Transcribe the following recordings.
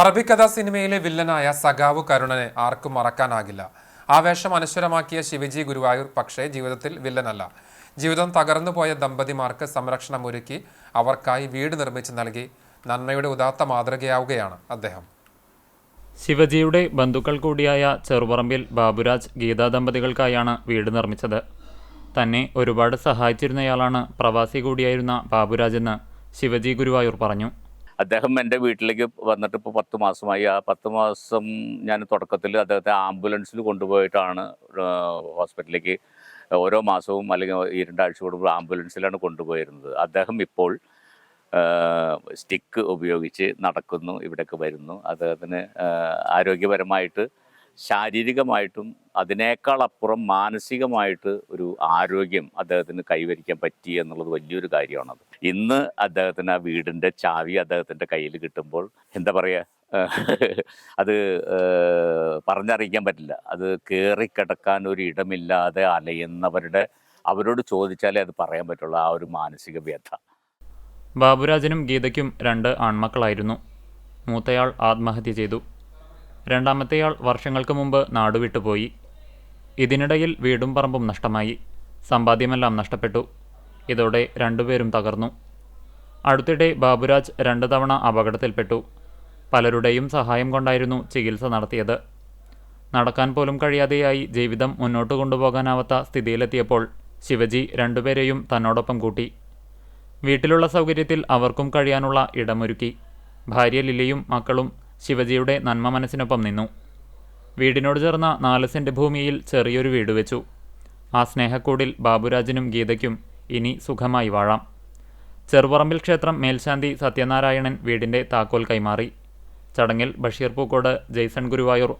അറബിക്കഥ സിനിമയിലെ വില്ലനായ സഖാവ് കരുണനെ ആർക്കും മറക്കാനാകില്ല. ആവേശം അനശ്വരമാക്കിയ ശിവജി ഗുരുവായൂർ പക്ഷേ ജീവിതത്തിൽ വില്ലനല്ല. ജീവിതം തകർന്നു പോയ ദമ്പതിമാർക്ക് സംരക്ഷണം ഒരുക്കി അവർക്കായി വീട് നിർമ്മിച്ച് നൽകി നന്മയുടെ ഉദാത്ത മാതൃകയാവുകയാണ് അദ്ദേഹം. ശിവജിയുടെ ബന്ധുക്കൾ കൂടിയായ ചെറുപറമ്പിൽ ബാബുരാജ് ഗീതാ ദമ്പതികൾക്കായാണ് വീട് നിർമ്മിച്ചത്. തന്നെ ഒരുപാട് സഹായിച്ചിരുന്നയാളാണ് പ്രവാസി കൂടിയായിരുന്ന ബാബുരാജെന്ന് ശിവജി ഗുരുവായൂർ പറഞ്ഞു. അദ്ദേഹം എന്റെ വീട്ടിലേക്ക് വന്നിട്ട് ഇപ്പോൾ പത്ത് മാസമായി. ആ പത്ത് മാസം ഞാൻ തുടക്കത്തിൽ അദ്ദേഹത്തെ ആംബുലൻസിൽ കൊണ്ടുപോയിട്ടാണ് ഹോസ്പിറ്റലിലേക്ക് ഓരോ മാസവും അല്ലെങ്കിൽ ഈ രണ്ടാഴ്ച കൂടുമ്പോൾ ആംബുലൻസിലാണ് കൊണ്ടുപോയിരുന്നത്. അദ്ദേഹം ഇപ്പോൾ സ്റ്റിക്ക് ഉപയോഗിച്ച് നടക്കുന്നു ഇവിടേക്ക് വരുന്നു. അദ്ദേഹത്തിന് ആരോഗ്യപരമായിട്ട് ശാരീരികമായിട്ടും അതിനേക്കാളപ്പുറം മാനസികമായിട്ട് ഒരു ആരോഗ്യം അദ്ദേഹത്തിന് കൈവരിക്കാൻ പറ്റി എന്നുള്ളത് വലിയൊരു കാര്യമാണത്. ഇന്ന് അദ്ദേഹത്തിന് ആ വീടിന്റെ ചാവി അദ്ദേഹത്തിന്റെ കയ്യിൽ കിട്ടുമ്പോൾ എന്താ പറയുക അത് പറഞ്ഞറിയിക്കാൻ പറ്റില്ല. അത് കയറിക്കിടക്കാൻ ഒരു ഇടമില്ലാതെ അലയുന്നവരുടെ അവരോട് ചോദിച്ചാലേ അത് പറയാൻ പറ്റുള്ളൂ. ആ ഒരു മാനസിക വ്യഥ. ബാബുരാജനും ഗീതയ്ക്കും രണ്ട് ആൺമക്കളായിരുന്നു. മൂത്തയാൾ ആത്മഹത്യ ചെയ്തു. രണ്ടാമത്തെയാൾ വർഷങ്ങൾക്ക് മുമ്പ് നാടുവിട്ടുപോയി ഇതിനിടയിൽ വീടും പറമ്പും നഷ്ടമായി. സമ്പാദ്യമെല്ലാം നഷ്ടപ്പെട്ടു. ഇതോടെ രണ്ടുപേരും തകർന്നു. അടുത്തിടെ ബാബുരാജ് രണ്ട് തവണ അപകടത്തിൽപ്പെട്ടു. പലരുടെയും സഹായം കൊണ്ടായിരുന്നു ചികിത്സ നടത്തിയത്. നടക്കാൻ പോലും കഴിയാതെയായി ജീവിതം മുന്നോട്ട് കൊണ്ടുപോകാനാവാത്ത സ്ഥിതിയിലെത്തിയപ്പോൾ ശിവജി രണ്ടുപേരെയും തന്നോടൊപ്പം കൂട്ടി. വീട്ടിലുള്ള സൗകര്യത്തിൽ അവർക്കും കഴിയാനുള്ള ഇടമൊരുക്കി. ഭാര്യ ലിലിയും മക്കളും ശിവജിയുടെ നന്മ മനസ്സിനൊപ്പം നിന്നു. വീടിനോട് ചേർന്ന നാല് സെന്റ് ഭൂമിയിൽ ചെറിയൊരു വീട് വെച്ചു. ആ സ്നേഹക്കൂടിൽ ബാബുരാജിനും ഗീതയ്ക്കും ഇനി സുഖമായി വാഴാം. ചെറുപറമ്പിൽ ക്ഷേത്രം മേൽശാന്തി സത്യനാരായണൻ വീടിന്റെ താക്കോൽ കൈമാറി. ചടങ്ങിൽ Basheer Pookode Jason Guruvayur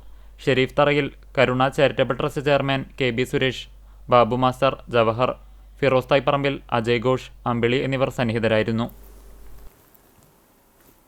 Sherif Tharayil Karuna charitable trust chairman K B Suresh Babu master Jawahar Firoz Thaiparambil Ajay Ghosh Ambili എന്നിവർ സന്നിഹിതരായിരുന്നു.